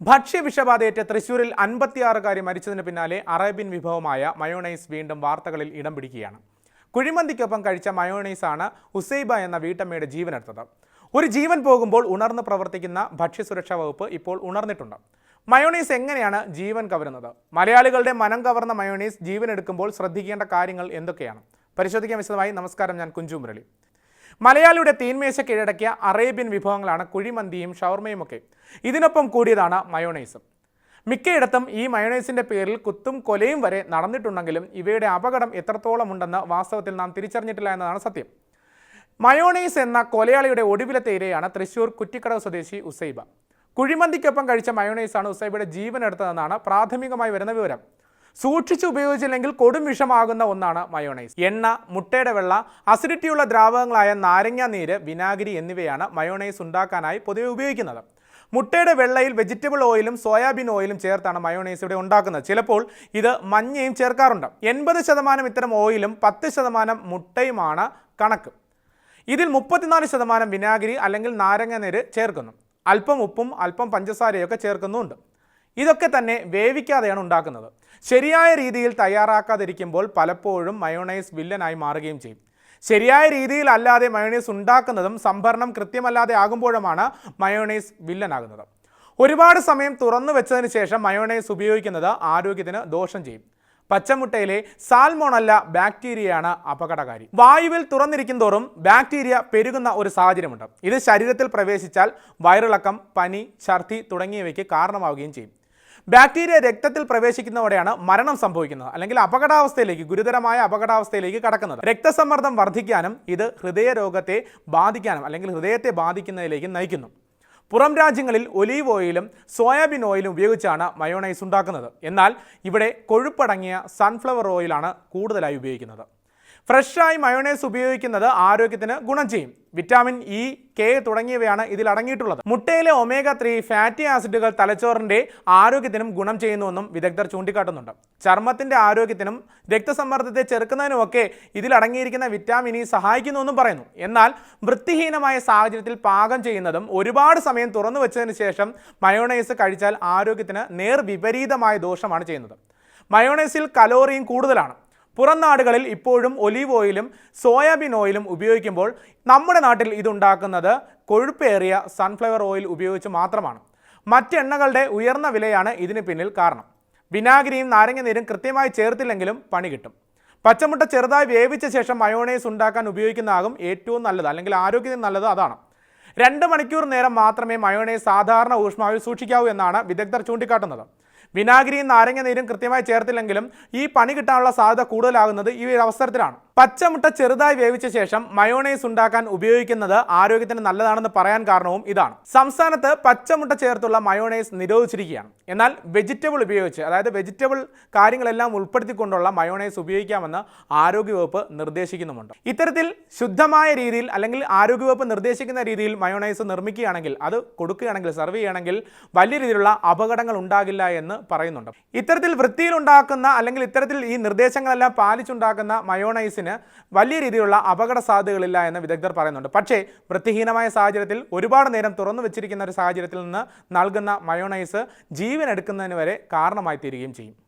ഭക്ഷ്യവിഷബാധയേറ്റ തൃശൂരിൽ അൻപത്തിയാറുകാരി മരിച്ചതിന് പിന്നാലെ അറേബ്യൻ വിഭവമായ മയോണൈസ് വീണ്ടും വാർത്തകളിൽ ഇടം പിടിക്കുകയാണ്. കുഴിമന്തിക്കൊപ്പം കഴിച്ച മയോണൈസാണ് ഉസൈബ എന്ന വീട്ടമ്മയുടെ ജീവനെടുത്തത്. ഒരു ജീവൻ പോകുമ്പോൾ ഉണർന്ന് പ്രവർത്തിക്കുന്ന ഭക്ഷ്യസുരക്ഷാ വകുപ്പ് ഇപ്പോൾ ഉണർന്നിട്ടുണ്ട്. മയോണൈസ് എങ്ങനെയാണ് ജീവൻ കവരുന്നത്? മലയാളികളുടെ മനം കവർന്ന മയോണൈസ് ജീവൻ എടുക്കുമ്പോൾ ശ്രദ്ധിക്കേണ്ട കാര്യങ്ങൾ എന്തൊക്കെയാണ്? പരിശോധിക്കാൻ വിശദമായി നമസ്കാരം ഞാൻ കുഞ്ചു മുരളി. മലയാളിയുടെ തീന്മേശ കീഴടക്കിയ അറേബ്യൻ വിഭവങ്ങളാണ് കുഴിമന്തിയും ഷവർമയും ഒക്കെ ഇതിനൊപ്പം കൂടിയതാണ് മയോണൈസും. മിക്കയിടത്തും ഈ മയോണൈസിന്റെ പേരിൽ കുത്തും കൊലയും വരെ നടന്നിട്ടുണ്ടെങ്കിലും ഇവയുടെ അപകടം എത്രത്തോളം ഉണ്ടെന്ന് വാസ്തവത്തിൽ നാം തിരിച്ചറിഞ്ഞിട്ടില്ല എന്നതാണ് സത്യം. മയോണൈസ് എന്ന കൊലയാളിയുടെ ഒടുവിലത്തെ ഇരയാണ് തൃശൂർ കുറ്റിക്കടവ് സ്വദേശി ഉസൈബ. കുഴിമന്തിക്കൊപ്പം കഴിച്ച മയോണൈസാണ് ഉസൈബയുടെ ജീവൻ എടുത്തതെന്നാണ് പ്രാഥമികമായി വരുന്ന വിവരം. സൂക്ഷിച്ച് ഉപയോഗിച്ചില്ലെങ്കിൽ കൊടും വിഷമാകുന്ന ഒന്നാണ് മയോണൈസ്. എണ്ണ മുട്ടയുടെ വെള്ള അസിഡിറ്റിയുള്ള ദ്രാവകങ്ങളായ നാരങ്ങ നീര് വിനാഗിരി എന്നിവയാണ് മയോണൈസ് ഉണ്ടാക്കാനായി പൊതുവെ ഉപയോഗിക്കുന്നത്. മുട്ടയുടെ വെള്ളയിൽ വെജിറ്റബിൾ ഓയിലും സോയാബീൻ ഓയിലും ചേർത്താണ് മയോണൈസ് ഇവിടെ ഉണ്ടാക്കുന്നത്. ചിലപ്പോൾ ഇത് മഞ്ഞയും ചേർക്കാറുണ്ട്. എൺപത് ശതമാനം ഇത്തരം ഓയിലും പത്ത് ശതമാനം മുട്ടയുമാണ് കണക്ക്. ഇതിൽ മുപ്പത്തിനാല് ശതമാനം വിനാഗിരി അല്ലെങ്കിൽ നാരങ്ങ നീര് ചേർക്കുന്നു. അല്പം ഉപ്പും അല്പം പഞ്ചസാരയൊക്കെ ചേർക്കുന്നുമുണ്ട് ഇതൊക്കെ തന്നെ വേവിക്കാതെയാണ് ഉണ്ടാക്കുന്നത്. ശരിയായ രീതിയിൽ തയ്യാറാക്കാതിരിക്കുമ്പോൾ പലപ്പോഴും മയോണൈസ് വില്ലനായി മാറുകയും ചെയ്യും. ശരിയായ രീതിയിൽ അല്ലാതെ മയോണൈസ് ഉണ്ടാക്കുന്നതും സംഭരണം കൃത്യമല്ലാതെ ആകുമ്പോഴുമാണ് മയോണൈസ് വില്ലനാകുന്നത്. ഒരുപാട് സമയം തുറന്നു വെച്ചതിന് ശേഷം മയോണൈസ് ഉപയോഗിക്കുന്നത് ആരോഗ്യത്തിന് ദോഷം ചെയ്യും. പച്ചമുട്ടയിലെ സാൽമോണല്ല ബാക്ടീരിയയാണ് അപകടകാരി. വായുവിൽ തുറന്നിരിക്കും തോറും ബാക്ടീരിയ പെരുകുന്ന ഒരു സാഹചര്യമുണ്ട്. ഇത് ശരീരത്തിൽ പ്രവേശിച്ചാൽ വയറിളക്കം പനി ഛർദി തുടങ്ങിയവയ്ക്ക് കാരണമാവുകയും ചെയ്യും. ബാക്ടീരിയ രക്തത്തിൽ പ്രവേശിക്കുന്നതോടെയാണ് മരണം സംഭവിക്കുന്നത്. അല്ലെങ്കിൽ അപകടാവസ്ഥയിലേക്ക് ഗുരുതരമായ അപകടാവസ്ഥയിലേക്ക് കടക്കുന്നത്. രക്തസമ്മർദ്ദം വർദ്ധിക്കാനും ഇത് ഹൃദയരോഗത്തെ ബാധിക്കാനും അല്ലെങ്കിൽ ഹൃദയത്തെ ബാധിക്കുന്നതിലേക്ക് നയിക്കുന്നു. പുറം രാജ്യങ്ങളിൽ ഒലീവ് ഓയിലും സോയാബീൻ ഓയിലും ഉപയോഗിച്ചാണ് മയോണൈസ് ഉണ്ടാക്കുന്നത്. എന്നാൽ ഇവിടെ കൊഴുപ്പടങ്ങിയ സൺഫ്ലവർ ഓയിലാണ് കൂടുതലായി ഉപയോഗിക്കുന്നത്. ഫ്രഷായി മയോണൈസ് ഉപയോഗിക്കുന്നത് ആരോഗ്യത്തിന് ഗുണം ചെയ്യും. വിറ്റാമിൻ ഇ കെ തുടങ്ങിയവയാണ് ഇതിൽ അടങ്ങിയിട്ടുള്ളത്. മുട്ടയിലെ ഒമേഗ ത്രീ ഫാറ്റി ആസിഡുകൾ തലച്ചോറിന്റെ ആരോഗ്യത്തിനും ഗുണം ചെയ്യുന്നുവെന്നും വിദഗ്ധർ ചൂണ്ടിക്കാട്ടുന്നുണ്ട്. ചർമ്മത്തിന്റെ ആരോഗ്യത്തിനും രക്തസമ്മർദ്ദത്തെ ഇതിൽ അടങ്ങിയിരിക്കുന്ന വിറ്റാമിൻ ഇ സഹായിക്കുന്നുവെന്നും പറയുന്നു. എന്നാൽ വൃത്തിഹീനമായ സാഹചര്യത്തിൽ പാകം ചെയ്യുന്നതും ഒരുപാട് സമയം തുറന്നു വെച്ചതിന് ശേഷം മയോണൈസ് കഴിച്ചാൽ ആരോഗ്യത്തിന് നേർ വിപരീതമായ ദോഷമാണ് ചെയ്യുന്നത്. മയോണൈസിൽ കലോറിയും കൂടുതലാണ്. പുറം നാടുകളിൽ ഇപ്പോഴും ഒലീവ് ഓയിലും സോയാബീൻ ഓയിലും ഉപയോഗിക്കുമ്പോൾ നമ്മുടെ നാട്ടിൽ ഇതുണ്ടാക്കുന്നത് കൊഴുപ്പേറിയ സൺഫ്ലവർ ഓയിൽ ഉപയോഗിച്ച് മാത്രമാണ്. മറ്റെണ്ണകളുടെ ഉയർന്ന വിലയാണ് ഇതിന് പിന്നിൽ കാരണം. വിനാഗിരിയും നാരങ്ങ നീരും കൃത്യമായി ചേർത്തില്ലെങ്കിലും പണി കിട്ടും. പച്ചമുട്ട ചെറുതായി വേവിച്ച ശേഷം മയോണൈസ് ഉണ്ടാക്കാൻ ഉപയോഗിക്കുന്നതാകും ഏറ്റവും നല്ലത് അല്ലെങ്കിൽ ആരോഗ്യത്തിന് നല്ലത് അതാണ്. രണ്ട് മണിക്കൂർ നേരം മാത്രമേ മയോണൈസ് സാധാരണ ഊഷ്മാവിൽ സൂക്ഷിക്കാവൂ എന്നാണ് വിദഗ്ധർ ചൂണ്ടിക്കാട്ടുന്നത്. വിനാഗിരിയും നാരങ്ങ നീരും കൃത്യമായി ചേർത്തില്ലെങ്കിലും ഈ പണി കിട്ടാനുള്ള സാധ്യത കൂടുതലാകുന്നത് ഈ ഒരു അവസരത്തിലാണ്. പച്ചമുട്ട ചെറുതായി വേവിച്ച ശേഷം മയോണൈസ് ഉണ്ടാക്കാൻ ഉപയോഗിക്കുന്നത് ആരോഗ്യത്തിന് നല്ലതാണെന്ന് പറയാൻ കാരണവും ഇതാണ്. സംസ്ഥാനത്ത് പച്ചമുട്ട ചേർത്തുള്ള മയോണൈസ് നിരോധിച്ചിരിക്കുകയാണ്. എന്നാൽ വെജിറ്റബിൾ ഉപയോഗിച്ച് അതായത് വെജിറ്റബിൾ കാര്യങ്ങളെല്ലാം ഉൾപ്പെടുത്തിക്കൊണ്ടുള്ള മയോണൈസ് ഉപയോഗിക്കാമെന്ന് ആരോഗ്യവകുപ്പ് നിർദ്ദേശിക്കുന്നുമുണ്ട്. ഇത്തരത്തിൽ ശുദ്ധമായ രീതിയിൽ അല്ലെങ്കിൽ ആരോഗ്യവകുപ്പ് നിർദ്ദേശിക്കുന്ന രീതിയിൽ മയോണൈസ് നിർമ്മിക്കുകയാണെങ്കിൽ അത് കൊടുക്കുകയാണെങ്കിൽ സെർവ് ചെയ്യുകയാണെങ്കിൽ വലിയ രീതിയിലുള്ള അപകടങ്ങൾ ഉണ്ടാകില്ല എന്ന് പറയുന്നുണ്ട്. ഇത്തരത്തിൽ വൃത്തിയിൽ ഉണ്ടാക്കുന്ന അല്ലെങ്കിൽ ഇത്തരത്തിൽ ഈ നിർദ്ദേശങ്ങളെല്ലാം പാലിച്ചുണ്ടാക്കുന്ന മയോണൈസിന് വലിയ രീതിയിലുള്ള അപകട സാധ്യതകളില്ല എന്ന് വിദഗ്ധർ പറയുന്നുണ്ട്. പക്ഷേ വൃത്തിഹീനമായ സാഹചര്യത്തിൽ ഒരുപാട് നേരം തുറന്നു വെച്ചിരിക്കുന്ന ഒരു സാഹചര്യത്തിൽ നിന്ന് നൽകുന്ന മയോണൈസ് ജീവൻ എടുക്കുന്നതിന് വരെ കാരണമായി തീരുകയും ചെയ്യും.